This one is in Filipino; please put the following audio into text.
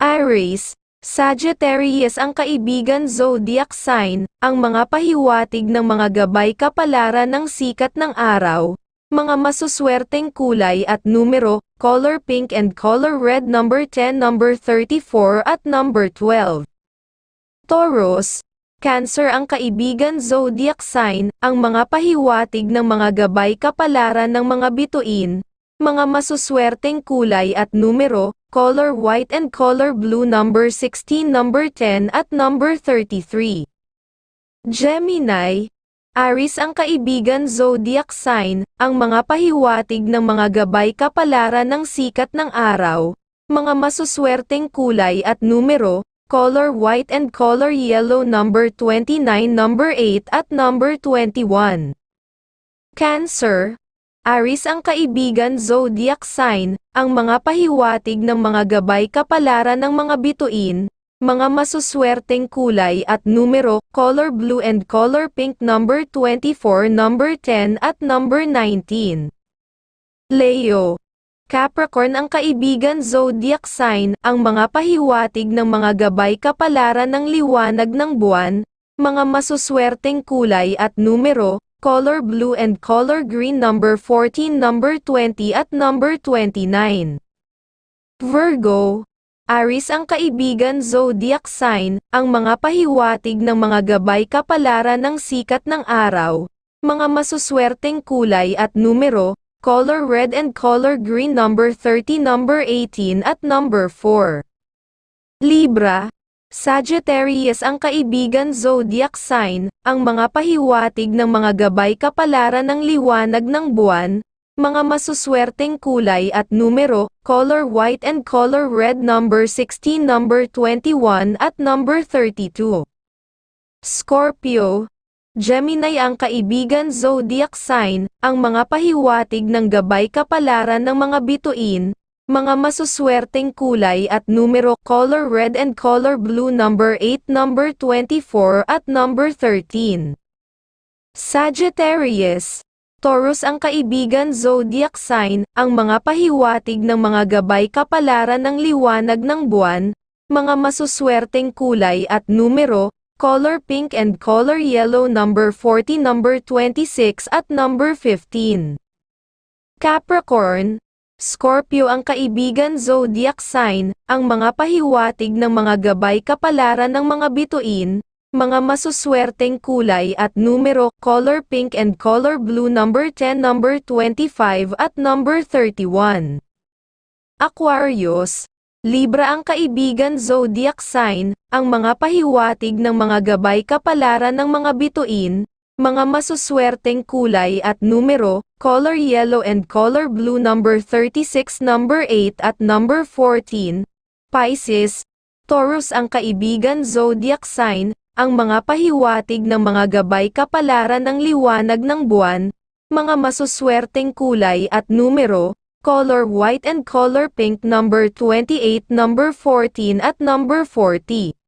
Aries, Sagittarius ang kaibigan zodiac sign, ang mga pahiwatig ng mga gabay kapalaran ng sikat ng araw, mga masuswerteng kulay at numero, color pink and color red number 10 number 34 at number 12. Taurus, Cancer ang kaibigan zodiac sign, ang mga pahiwatig ng mga gabay kapalaran ng mga bituin, mga masuswerteng kulay at numero, color white and color blue number 16 number 10 at number 33. Gemini, Aries ang kaibigan zodiac sign, ang mga pahiwatig ng mga gabay kapalaran ng sikat ng araw, mga masuswerteng kulay at numero, color white and color yellow number 29 number 8 at number 21. Cancer, Aris ang kaibigan zodiac sign, ang mga pahiwatig ng mga gabay kapalaran ng mga bituin, mga masuswerteng kulay at numero, color blue and color pink number 24 number 10 at number 19. Leo Capricorn ang kaibigan zodiac sign, ang mga pahiwatig ng mga gabay kapalaran ng liwanag ng buwan, mga masuswerteng kulay at numero, color blue and color green number 14 number 20 at number 29. Virgo, Aris ang kaibigan zodiac sign, ang mga pahiwatig ng mga gabay kapalaran ng sikat ng araw, mga masuswerteng kulay at numero, color red and color green number 30 number 18 at number 4. Libra, Sagittarius ang kaibigan zodiac sign, ang mga pahiwatig ng mga gabay kapalaran ng liwanag ng buwan, mga masuswerteng kulay at numero, color white and color red number 16 number 21 at number 32. Scorpio, Gemini ang kaibigan zodiac sign, ang mga pahiwatig ng gabay kapalaran ng mga bituin, mga masuswerteng kulay at numero, color red and color blue number 8 number 24 at number 13. Sagittarius, Taurus ang kaibigan zodiac sign, ang mga pahiwatig ng mga gabay kapalaran ng liwanag ng buwan, mga masuswerteng kulay at numero, color pink and color yellow number 40 number 26 at number 15. Capricorn, Scorpio ang kaibigan zodiac sign, ang mga pahiwatig ng mga gabay kapalaran ng mga bituin, mga masuswerteng kulay at numero, color pink and color blue number 10 number 25 at number 31. Aquarius, Libra ang kaibigan zodiac sign, ang mga pahiwatig ng mga gabay kapalaran ng mga bituin, mga masuswerteng kulay at numero, color yellow and color blue number 36 number 8 at number 14. Pisces, Taurus ang kaibigan zodiac sign, ang mga pahiwatig ng mga gabay kapalaran ng liwanag ng buwan, mga masuswerteng kulay at numero, color white and color pink number 28 number 14 at number 40.